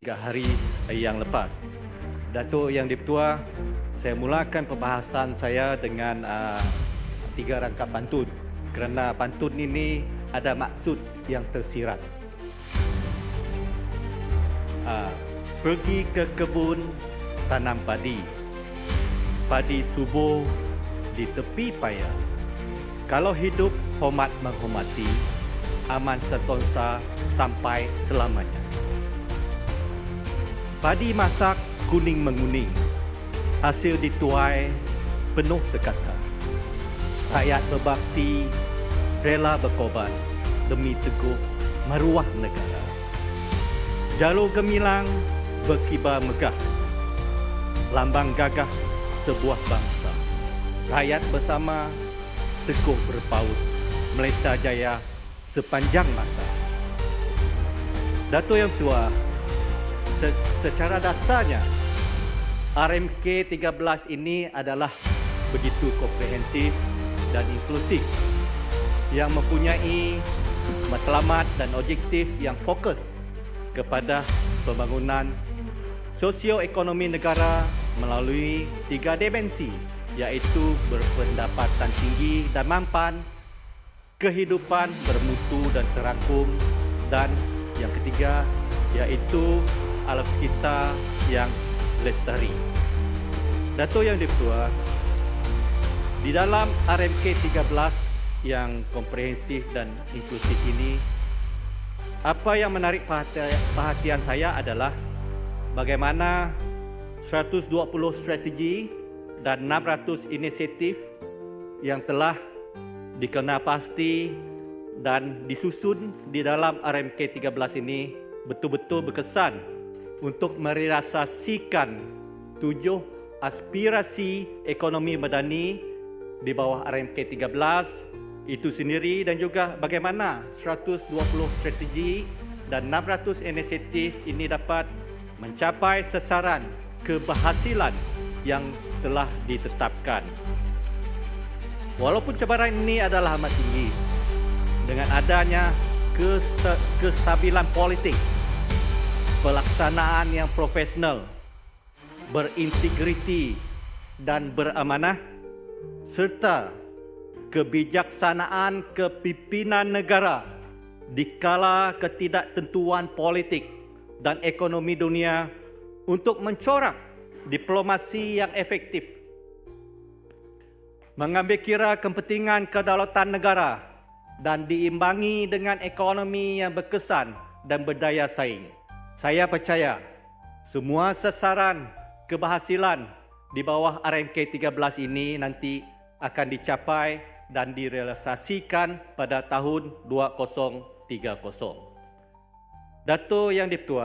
tiga hari yang lepas. Datuk Yang Dipertua, saya mulakan pembahasan saya dengan uh, tiga rangkap pantun kerana pantun ini ada maksud yang tersirat. Uh, pergi ke kebun tanam padi. Padi subur di tepi paya. Kalau hidup hormat menghormati, aman setonsa sampai selamanya. Padi masak kuning menguning. Hasil dituai penuh sekata. Rakyat berbakti, rela berkorban demi teguh maruah negara. Jalur gemilang berkibar megah. Lambang gagah sebuah bangsa. Rakyat bersama teguh berpaut. Malaysia jaya sepanjang masa. Dato' Yang Tua, se- secara dasarnya RMK 13 ini adalah begitu komprehensif dan inklusif. Yang mempunyai matlamat dan objektif yang fokus kepada pembangunan sosioekonomi negara melalui tiga dimensi iaitu berpendapatan tinggi dan mampan, kehidupan bermutu dan terakum dan yang ketiga iaitu alam sekitar yang lestari. Dato' Yang Dipertua, di dalam RMK 13 yang komprehensif dan inklusif ini, apa yang menarik perhatian, saya adalah bagaimana 120 strategi dan 600 inisiatif yang telah dikenal pasti dan disusun di dalam RMK 13 ini betul-betul berkesan untuk merealisasikan tujuh aspirasi ekonomi medani di bawah RMK 13 itu sendiri dan juga bagaimana 120 strategi dan 600 inisiatif ini dapat mencapai sasaran keberhasilan yang telah ditetapkan. Walaupun cabaran ini adalah amat tinggi, dengan adanya kesta- kestabilan politik, pelaksanaan yang profesional, berintegriti dan beramanah, serta kebijaksanaan kepimpinan negara di kala ketidaktentuan politik dan ekonomi dunia untuk mencorak diplomasi yang efektif mengambil kira kepentingan kedaulatan negara dan diimbangi dengan ekonomi yang berkesan dan berdaya saing. Saya percaya semua sasaran keberhasilan di bawah RMK 13 ini nanti akan dicapai dan direalisasikan pada tahun 2030. Dato' Yang Dipertua,